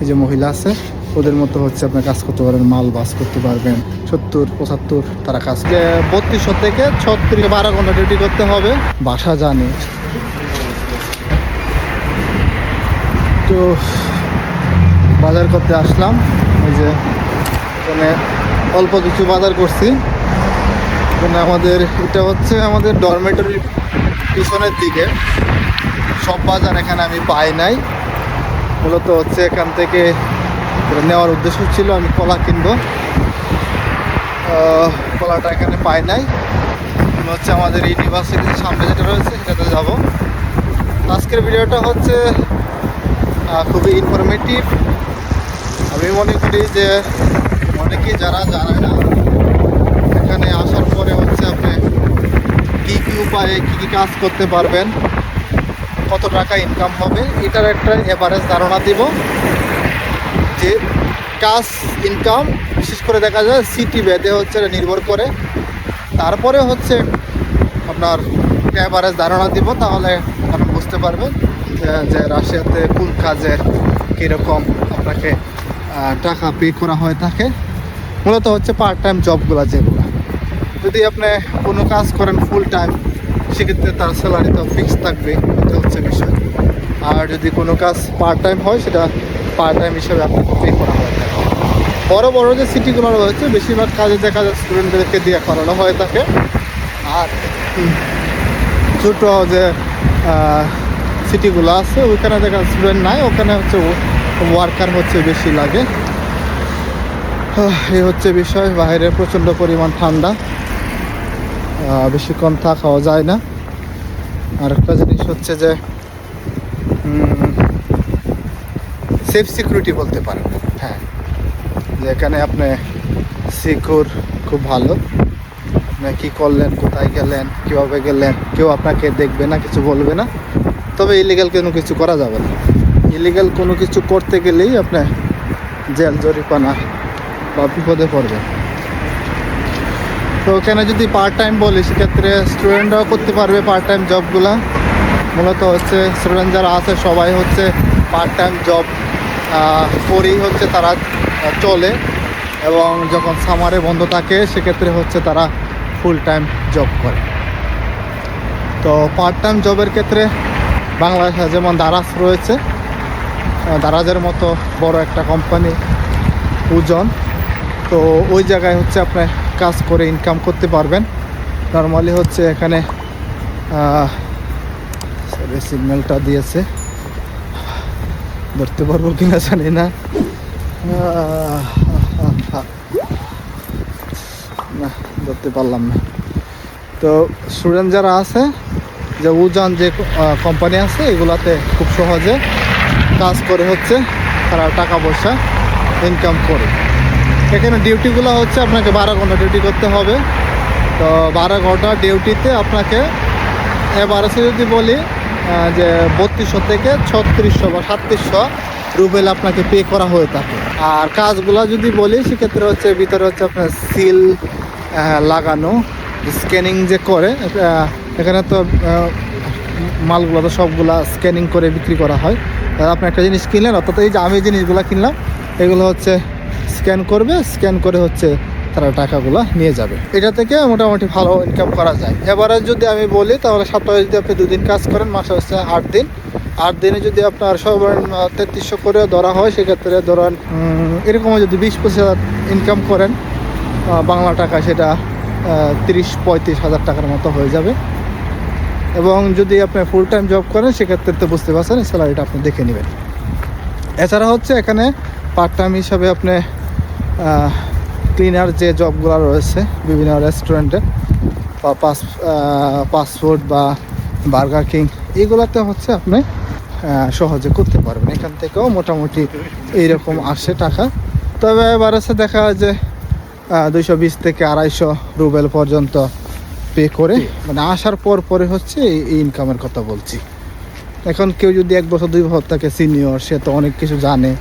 এই যে মহিলা আছে, ওদের মতো হচ্ছে আপনার কাজ করতে পারবেন মাল বাস করতে পারবেন। সত্তর, পঁচাত্তর, তারা কাজ বত্রিশশো থেকে ছত্রিশ, বারো ঘণ্টা ডিউটি করতে হবে। বাসা জানে। তো বাজার করতে আসলাম। এই যে এখানে অল্প কিছু বাজার করছি। এখানে আমাদের, এটা হচ্ছে আমাদের ডরমেটরির পিছনের দিকে। সব বাজার এখানে আমি পাই নাই। মূলত হচ্ছে এখান থেকে নেওয়ার উদ্দেশ্য ছিল, আমি কলা কিনবো। কলাটা এখানে পাই নাই। হচ্ছে আমাদের ইউনিভার্সিটির সামনে যেটা রয়েছে, সেটাতে যাব। আজকের ভিডিওটা হচ্ছে খুবই ইনফরমেটিভ আমি মনে করি যে অনেকেই যারা জানে না, এখানে আসার পরে হচ্ছে আপনি কী কী উপায়ে কী কী কাজ করতে পারবেন কত টাকা ইনকাম হবে, এটার একটা এভারেজ ধারণা দিব যে কাজ ইনকাম বিশেষ করে দেখা যায় সিটি বেদে হচ্ছে এটা নির্ভর করে। তারপরে হচ্ছে আপনার এভারেজ ধারণা দিব, তাহলে আপনি বুঝতে পারবেন যে রাশিয়াতে কোন কাজের কীরকম আপনাকে টাকা পে করা হয়ে থাকে। মূলত হচ্ছে পার্ট টাইম জবগুলো যেগুলো। যদি আপনি কোনো কাজ করেন ফুল টাইম সেক্ষেত্রে তার স্যালারি তো ফিক্স থাকবে। এটা হচ্ছে বিষয়। আর যদি কোনো কাজ পার্ট টাইম হয়, সেটা পার্ট টাইম হিসেবে আপনাকে পে করা হয়ে। বড় বড় যে সিটিগুলো রয়েছে, বেশিরভাগ কাজে দেখা যায় স্টুডেন্টদেরকে দিয়ে করানো হয়ে থাকে আর ছোট যে সিটিগুলো আছে, ওইখানে দেখা স্টুডেন্ট নাই, ওখানে হচ্ছে ওয়ার্কার হচ্ছে বেশি লাগে। এই হচ্ছে বিষয়, বাইরে প্রচণ্ড পরিমাণ ঠান্ডা। বেশিক্ষণ থাকাও যায় না। আর একটা জিনিস হচ্ছে যে সেফ সিকিউরিটি বলতে পারেন। হ্যাঁ যে এখানে আপনি সিকিউর খুব ভালো। আপনি কী করলেন, কোথায় গেলেন, কীভাবে গেলেন, কেউ আপনাকে দেখবে না, কিছু বলবে না। তবে ইলিগাল কোনো কিছু করা যাবে না। ইলিগাল কোনো কিছু করতে গেলেই আপনি জেল জরিপানা বা বিপদে পড়বেন। তো ওখানে যদি পার্ট টাইম বলি, সেক্ষেত্রে স্টুডেন্টরাও করতে পারবে পার্ট টাইম জবগুলো মূলত হচ্ছে স্টুডেন্ট যারা আছে, সবাই হচ্ছে পার্ট টাইম জব করেই হচ্ছে তারা চলে। এবং যখন সামারে বন্ধ থাকে, সেক্ষেত্রে হচ্ছে তারা ফুল টাইম জব করে। তো পার্ট টাইম জবের ক্ষেত্রে বাংলাদেশে যেমন দারাজ রয়েছে দারাজের মতো বড় একটা কোম্পানি ওজন তো ওই জায়গায় হচ্ছে আপনি কাজ করে ইনকাম করতে পারবেন। নর্মালি হচ্ছে এখানে সিগন্যালটা দিয়েছে। ধরতে পারব কিনা জানি না। না, ধরতে পারলাম না। তো স্টুডেন্ট যারা আছে, যে উজান যে কোম্পানি আছে, এগুলাতে খুব সহজে কাজ করে হচ্ছে, তারা টাকা পয়সা ইনকাম করে। এখানে ডিউটিগুলো হচ্ছে আপনাকে বারো ঘণ্টা ডিউটি করতে হবে। তো বারো ঘণ্টা ডিউটিতে আপনাকে এবারে যদি বলি যে বত্রিশশো থেকে ছত্রিশশো বা সাতত্রিশশো রুবেল আপনাকে পে করা হয়ে থাকে। আর কাজগুলো যদি বলি, সেক্ষেত্রে হচ্ছে ভিতরে হচ্ছে আপনার সিল লাগানো স্ক্যানিং যে করে এখানে তো মালগুলো তো সবগুলা স্ক্যানিং করে বিক্রি করা হয়। আপনি একটা জিনিস কিনলেন, অর্থাৎ এই যে আমি জিনিসগুলো কিনলাম, এগুলো হচ্ছে স্ক্যান করবে স্ক্যান করে হচ্ছে তারা টাকাগুলো নিয়ে যাবে। এটা থেকে মোটামুটি ভালো ইনকাম করা যায়। এবারে যদি আমি বলি, তাহলে সপ্তাহে যদি আপনি দুদিন কাজ করেন, মাসে হচ্ছে আট দিন। আট দিনে যদি আপনার সব তেত্রিশশো করে ধরা হয়, সেক্ষেত্রে ধরেন এরকম যদি বিশ পঁচিশ হাজার ইনকাম করেন বাংলা টাকা সেটা তিরিশ পঁয়ত্রিশ হাজার টাকার মতো হয়ে যাবে। এবং যদি আপনি ফুল টাইম জব করেন, সেক্ষেত্রে তো বুঝতে পারছেন স্যালারিটা আপনি দেখে নেবেন। এছাড়া হচ্ছে এখানে পার্ট টাইম হিসাবে আপনি ক্লিনার যে জবগুলো রয়েছে বিভিন্ন রেস্টুরেন্টে বা পাস পাসপোর্ট বা বার্গার কিং এগুলোতে হচ্ছে আপনি সহজে করতে পারবেন। এখান থেকেও মোটামুটি এইরকম আসে টাকা। তবে এবার আছে দেখা যায় যে দুইশো বিশ থেকে আড়াইশো রুবেল পর্যন্ত পে করে মানে আসার পর পরে হচ্ছে এই ইনকামের কথা বলছি। এখন কেউ যদি এক বছর, দুই বছর থাকে সিনিয়র সে তো অনেক কিছু জানে।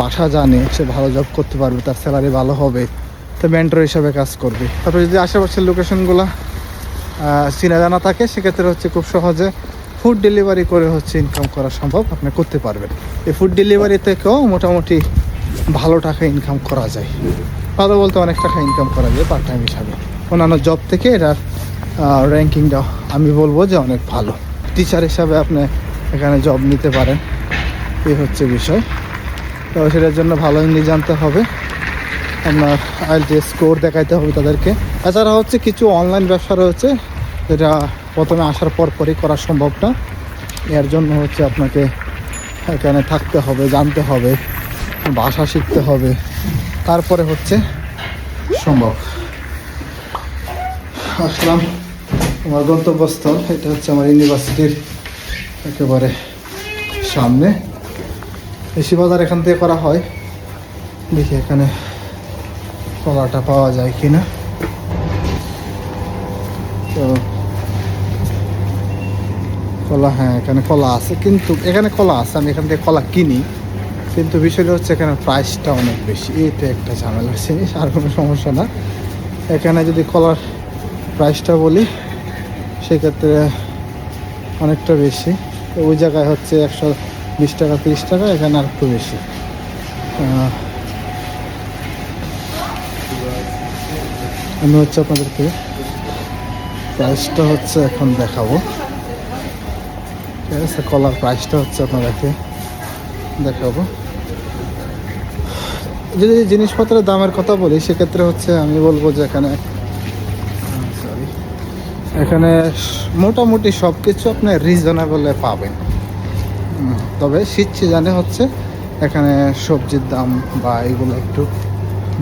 বাসা জানে সে ভালো জব করতে পারবে, তার স্যালারি ভালো হবে, তো মেন্টর হিসাবে কাজ করবে। তারপরে যদি আশেপাশের লোকেশনগুলো চেনা জানা থাকে, সেক্ষেত্রে হচ্ছে খুব সহজে ফুড ডেলিভারি করে হচ্ছে ইনকাম করা সম্ভব আপনি করতে পারবেন। এই ফুড ডেলিভারি থেকেও মোটামুটি ভালো টাকা ইনকাম করা যায়। ভালো বলতে অনেক টাকা ইনকাম করা যায় পার্ট টাইম হিসাবে। অন্যান্য জব থেকে এটার র্যাঙ্কিংটা আমি বলব যে অনেক ভালো। টিচার হিসাবে আপনি এখানে জব নিতে পারেন। এই হচ্ছে বিষয়। তো সেটার জন্য ভালো ইংলিশ জানতে হবে। আপনার আইএলটিএস স্কোর দেখাইতে হবে তাদেরকে। এছাড়া হচ্ছে কিছু অনলাইন ব্যবসা রয়েছে, যেটা প্রথমে আসার পর পরই করা সম্ভব না। এর জন্য হচ্ছে আপনাকে এখানে থাকতে হবে, জানতে হবে, ভাষা শিখতে হবে। তারপরে হচ্ছে সম্ভব। আসলাম। আমার গন্তব্যস্থল, এটা হচ্ছে আমার ইউনিভার্সিটির একেবারে সামনে। বেশি বাজার এখান থেকে করা হয়। দেখি এখানে কলাটা পাওয়া যায় কিনা। তো কলা হ্যাঁ এখানে কলা আছে। কিন্তু এখানে কলা আছে, আমি এখান থেকে কলা কিনি। কিন্তু বিষয়টা হচ্ছে এখানে প্রাইসটা অনেক বেশি। এইটা একটা ঝামেলার জিনিস আর কোনো সমস্যা না। এখানে যদি কলার প্রাইসটা বলি, সেক্ষেত্রে অনেকটা বেশি। ওই জায়গায় হচ্ছে একশো বিশ টাকা, তিরিশ টাকা, এখানে আর একটু বেশি। আমি হচ্ছে আপনাদেরকে প্রাইসটা হচ্ছে এখন দেখাবো। ঠিক আছে, কলার প্রাইসটা হচ্ছে আপনাদেরকে দেখাবো। যদি জিনিসপত্রের দামের কথা বলি, সেক্ষেত্রে হচ্ছে আমি বলব যে এখানে সরি এখানে মোটামুটি সব কিছু আপনি রিজনেবলে পাবেন। তবে শীত সিজনে হচ্ছে এখানে সবজির দাম বা এগুলো একটু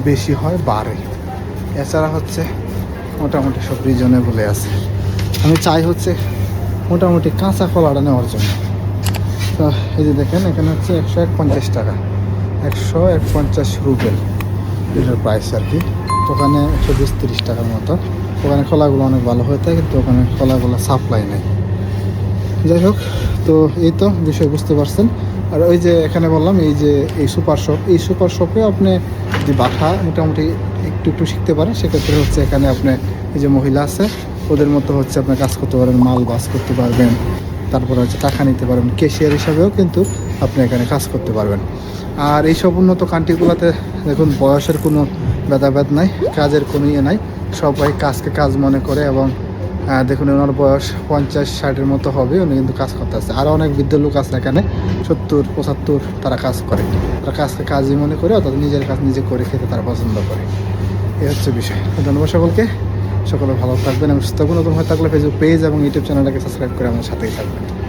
বেশি হয়, বাড়ে। এছাড়া হচ্ছে মোটামুটি সব রিজনে বলে আছে। আমি চাই হচ্ছে মোটামুটি কাঁচা কলাটা নেওয়ার জন্য। তো এই যে দেখেন, এখানে হচ্ছে একশো এক পঞ্চাশ টাকা। একশো এক পঞ্চাশ রুবেল এটার প্রাইস আর কি ওখানে একশো বিশ টাকার মতো। ওখানে কলাগুলো অনেক ভালো হয়ে থাকে, কিন্তু ওখানে কলাগুলো সাপ্লাই নেই। যাই হোক, তো এই তো বিষয় বুঝতে পারছেন। আর ওই যে এখানে বললাম, এই যে এই সুপার শপ, এই সুপার শপে আপনি যদি বাঠা মোটামুটি একটু একটু শিখতে পারেন, সেক্ষেত্রে হচ্ছে এখানে আপনি এই যে মহিলা আছে, ওদের মতো হচ্ছে আপনি কাজ করতে পারবেন মাল বাস করতে পারবেন, তারপরে হচ্ছে টাকা নিতে পারবেন ক্যাশিয়ার হিসাবেও কিন্তু আপনি এখানে কাজ করতে পারবেন। আর এইসব উন্নত কান্ট্রিগুলোতে দেখুন, বয়সের কোনো ভেদাভেদ নাই, কাজের কোনো ইয়ে নাই, সবাই কাজকে কাজ মনে করে এবং দেখুন, ওনার বয়স পঞ্চাশ ষাটের মতো হবে, উনি কিন্তু কাজ করতে আছে আরও অনেক বৃদ্ধ লোক আছে এখানে, সত্তর, পঁচাত্তর তারা কাজ করে। তারা কাজকে কাজই মনে করে, অর্থাৎ নিজের কাজ নিজে করে খেতে তারা পছন্দ করে। এই হচ্ছে বিষয়। ধন্যবাদ সকলকে। সকলে ভালো থাকবেন এবং সুস্থ নতুন হয়ে থাকলে ফেসবুক পেজ এবং ইউটিউব চ্যানেলটাকে সাবস্ক্রাইব করে আমার সাথেই থাকবেন।